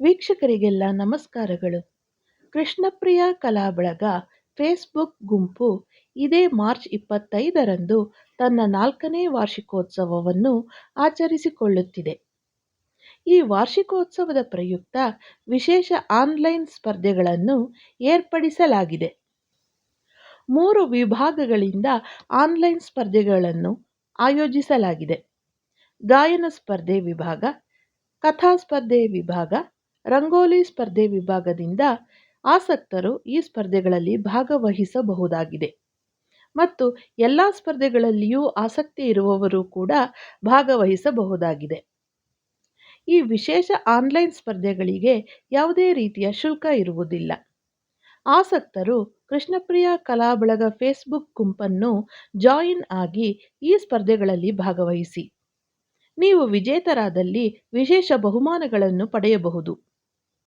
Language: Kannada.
ವೀಕ್ಷಕರಿಗೆಲ್ಲ ನಮಸ್ಕಾರಗಳು. ಕೃಷ್ಣಪ್ರಿಯ ಕಲಾ ಬಳಗ ಫೇಸ್ಬುಕ್ ಗುಂಪು ಇದೇ ಮಾರ್ಚ್ ಇಪ್ಪತ್ತೈದರಂದು ತನ್ನ ನಾಲ್ಕನೇ ವಾರ್ಷಿಕೋತ್ಸವವನ್ನು ಆಚರಿಸಿಕೊಳ್ಳುತ್ತಿದೆ. ಈ ವಾರ್ಷಿಕೋತ್ಸವದ ಪ್ರಯುಕ್ತ ವಿಶೇಷ ಆನ್ಲೈನ್ ಸ್ಪರ್ಧೆಗಳನ್ನು ಏರ್ಪಡಿಸಲಾಗಿದೆ. ಮೂರು ವಿಭಾಗಗಳಿಂದ ಆನ್ಲೈನ್ ಸ್ಪರ್ಧೆಗಳನ್ನು ಆಯೋಜಿಸಲಾಗಿದೆ. ಗಾಯನ ಸ್ಪರ್ಧೆ ವಿಭಾಗ, ಕಥಾ ಸ್ಪರ್ಧೆ ವಿಭಾಗ ರಂಗೋಲಿ ಸ್ಪರ್ಧೆ ವಿಭಾಗದಿಂದ ಆಸಕ್ತರು ಈ ಸ್ಪರ್ಧೆಗಳಲ್ಲಿ ಭಾಗವಹಿಸಬಹುದಾಗಿದೆ. ಮತ್ತು ಎಲ್ಲ ಸ್ಪರ್ಧೆಗಳಲ್ಲಿಯೂ ಆಸಕ್ತಿ ಇರುವವರು ಕೂಡ ಭಾಗವಹಿಸಬಹುದಾಗಿದೆ. ಈ ವಿಶೇಷ ಆನ್ಲೈನ್ ಸ್ಪರ್ಧೆಗಳಿಗೆ ಯಾವುದೇ ರೀತಿಯ ಶುಲ್ಕ ಇರುವುದಿಲ್ಲ. ಆಸಕ್ತರು ಕೃಷ್ಣಪ್ರಿಯ ಕಲಾ ಬಳಗ ಫೇಸ್ಬುಕ್ ಗುಂಪನ್ನು ಜಾಯಿನ್ ಆಗಿ ಈ ಸ್ಪರ್ಧೆಗಳಲ್ಲಿ ಭಾಗವಹಿಸಿ. ನೀವು ವಿಜೇತರಾದಲ್ಲಿ ವಿಶೇಷ ಬಹುಮಾನಗಳನ್ನು ಪಡೆಯಬಹುದು.